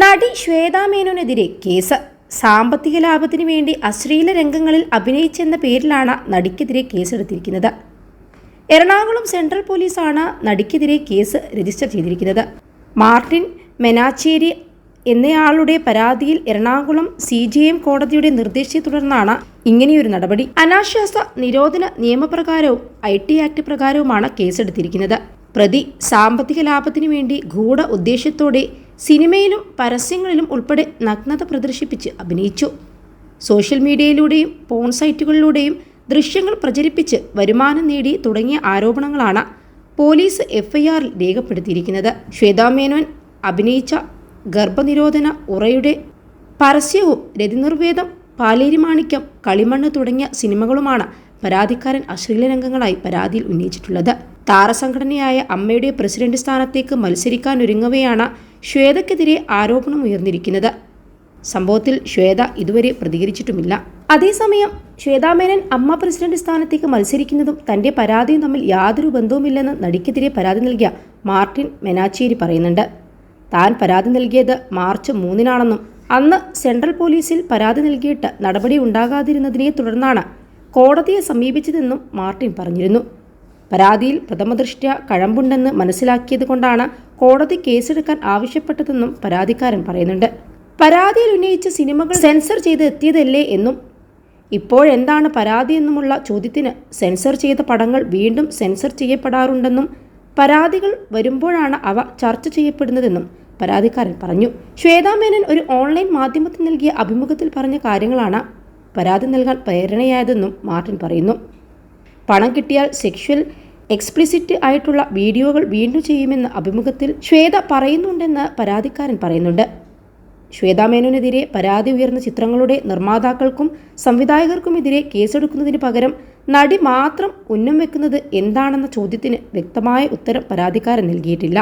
നടി ശ്വേതാ മേനോനെതിരെ കേസ്. സാമ്പത്തിക ലാഭത്തിനു വേണ്ടി അശ്ലീല രംഗങ്ങളിൽ അഭിനയിച്ചെന്ന പേരിലാണ് നടിക്കെതിരെ കേസെടുത്തിരിക്കുന്നത്. എറണാകുളം സെൻട്രൽ പോലീസാണ് നടിക്കെതിരെ കേസ് രജിസ്റ്റർ ചെയ്തിരിക്കുന്നത്. മാർട്ടിൻ മെനാച്ചേരി എന്നയാളുടെ പരാതിയിൽ എറണാകുളം സി ജി എം കോടതിയുടെ നിർദ്ദേശത്തെ തുടർന്നാണ് ഇങ്ങനെയൊരു നടപടി. അനാശ്വാസ നിരോധന നിയമപ്രകാരവും ഐ ടി ആക്ട് പ്രകാരവുമാണ് കേസെടുത്തിരിക്കുന്നത്. പ്രതി സാമ്പത്തിക ലാഭത്തിനു വേണ്ടി ഗൂഢ ഉദ്ദേശ്യത്തോടെ സിനിമയിലും പരസ്യങ്ങളിലും ഉൾപ്പെടെ നഗ്നത പ്രദർശിപ്പിച്ച് അഭിനയിച്ചു. സോഷ്യൽ മീഡിയയിലൂടെയും പോൺ സൈറ്റുകളിലൂടെയും ദൃശ്യങ്ങൾ പ്രചരിപ്പിച്ച് വരുമാനം നേടി തുടങ്ങിയ ആരോപണങ്ങളാണ് പോലീസ് എഫ്ഐആറിൽ രേഖപ്പെടുത്തിയിരിക്കുന്നത്. ശ്വേതാ മേനോൻ അഭിനയിച്ച ഗർഭനിരോധന ഉറയുടെ പരസ്യവും രതിനിർവേദം പാലേരി മാണിക്യം കളിമണ്ണ് തുടങ്ങിയ സിനിമകളുമാണ് പരാതിക്കാരൻ അശ്ലീല രംഗങ്ങളായി പരാതിയിൽ ഉന്നയിച്ചിട്ടുള്ളത്. താരസംഘടനയായ അമ്മയുടെ പ്രസിഡന്റ് സ്ഥാനത്തേക്ക് മത്സരിക്കാനൊരുങ്ങവെയാണ് ശ്വേതക്കെതിരെ ആരോപണം ഉയർന്നിരിക്കുന്നത്. സംഭവത്തിൽ ശ്വേത ഇതുവരെ പ്രതികരിച്ചിട്ടുമില്ല. അതേസമയം ശ്വേതാമേനൻ അമ്മ പ്രസിഡന്റ് സ്ഥാനത്തേക്ക് മത്സരിക്കുന്നതും തന്റെ പരാതിയും തമ്മിൽ യാതൊരു ബന്ധവുമില്ലെന്ന് നടിക്കെതിരെ പരാതി നൽകിയ മാർട്ടിൻ മെനാച്ചേരി പറയുന്നുണ്ട്. താൻ പരാതി നൽകിയത് മാർച്ച് മൂന്നിനാണെന്നും അന്ന് സെൻട്രൽ പോലീസിൽ പരാതി നൽകിയിട്ട് നടപടി ഉണ്ടാകാതിരുന്നതിനെ തുടർന്നാണ് കോടതിയെ സമീപിച്ചതെന്നും മാർട്ടിൻ പറഞ്ഞിരുന്നു. പരാതിയിൽ പ്രഥമദൃഷ്ട്യ കഴമ്പുണ്ടെന്ന് മനസ്സിലാക്കിയത് കൊണ്ടാണ് കോടതി കേസെടുക്കാൻ ആവശ്യപ്പെട്ടതെന്നും പരാതിക്കാരൻ പറയുന്നുണ്ട്. പരാതിയിൽ ഉന്നയിച്ച സിനിമകൾ സെൻസർ ചെയ്ത് എത്തിയതല്ലേ എന്നും ഇപ്പോഴെന്താണ് പരാതി എന്നുമുള്ള ചോദ്യത്തിന് സെൻസർ ചെയ്ത പടങ്ങൾ വീണ്ടും സെൻസർ ചെയ്യപ്പെടാറുണ്ടെന്നും പരാതികൾ വരുമ്പോഴാണ് അവ ചർച്ച ചെയ്യപ്പെടുന്നതെന്നും പരാതിക്കാരൻ പറഞ്ഞു. ശ്വേതാമേനൻ ഒരു ഓൺലൈൻ മാധ്യമത്തിന് നൽകിയ അഭിമുഖത്തിൽ പറഞ്ഞ കാര്യങ്ങളാണ് പരാതി നൽകാൻ പ്രേരണയായതെന്നും മാർട്ടിൻ പറയുന്നു. പണം കിട്ടിയാൽ സെക്ഷൽ എക്സ്പ്ലിസിറ്റ് ആയിട്ടുള്ള വീഡിയോകൾ വീണ്ടും ചെയ്യുമെന്ന അഭിമുഖത്തിൽ ശ്വേത പറയുന്നുണ്ടെന്ന് പരാതിക്കാരൻ പറയുന്നുണ്ട്. ശ്വേതാ മേനോനെതിരെ പരാതി ഉയർന്ന ചിത്രങ്ങളുടെ നിർമ്മാതാക്കൾക്കും സംവിധായകർക്കുമെതിരെ കേസെടുക്കുന്നതിന് പകരം നടി മാത്രം ഉന്നം വെക്കുന്നത് എന്താണെന്ന ചോദ്യത്തിന് വ്യക്തമായ ഉത്തരം പരാതിക്കാരൻ നൽകിയിട്ടില്ല.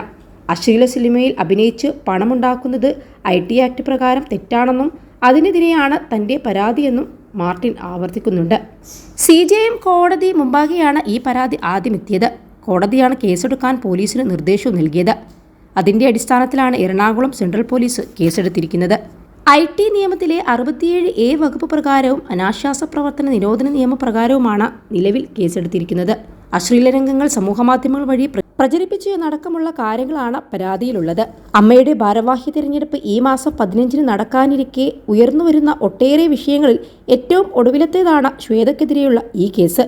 അശ്ലീല സിനിമയിൽ അഭിനയിച്ച് പണമുണ്ടാക്കുന്നത് ഐ ടി ആക്ട് പ്രകാരം തെറ്റാണെന്നും അതിനെതിരെയാണ് തന്റെ പരാതിയെന്നും മാർട്ടിൻ ആവർത്തിക്കുന്നുണ്ട്. സി ജെ എം കോടതി മുമ്പാകെയാണ് ഈ പരാതി ആദ്യം എത്തിയത് കോടതിയാണ് കേസെടുക്കാൻ പോലീസിന് നിർദ്ദേശവും നൽകിയത്. അതിന്റെ അടിസ്ഥാനത്തിലാണ് എറണാകുളം സെൻട്രൽ പോലീസ് കേസെടുത്തിരിക്കുന്നത്. ഐ ടി നിയമത്തിലെ അറുപത്തിയേഴ് എ വകുപ്പ് പ്രകാരവും അനാശ്വാസ പ്രവർത്തന നിരോധന നിയമപ്രകാരവുമാണ് നിലവിൽ കേസെടുത്തിരിക്കുന്നത്. അശ്ലീല രംഗങ്ങൾ സമൂഹമാധ്യമങ്ങൾ വഴി പ്രചരിപ്പിച്ചു എന്നടക്കമുള്ള കാര്യങ്ങളാണ് പരാതിയിലുള്ളത്. അമ്മയുടെ ഭാരവാഹി തിരഞ്ഞെടുപ്പ് ഈ മാസം പതിനഞ്ചിന് നടക്കാനിരിക്കെ ഉയർന്നുവരുന്ന ഒട്ടേറെ വിഷയങ്ങളിൽ ഏറ്റവും ഒടുവിലത്തേതാണ് ശ്വേതക്കെതിരെയുള്ള ഈ കേസ്.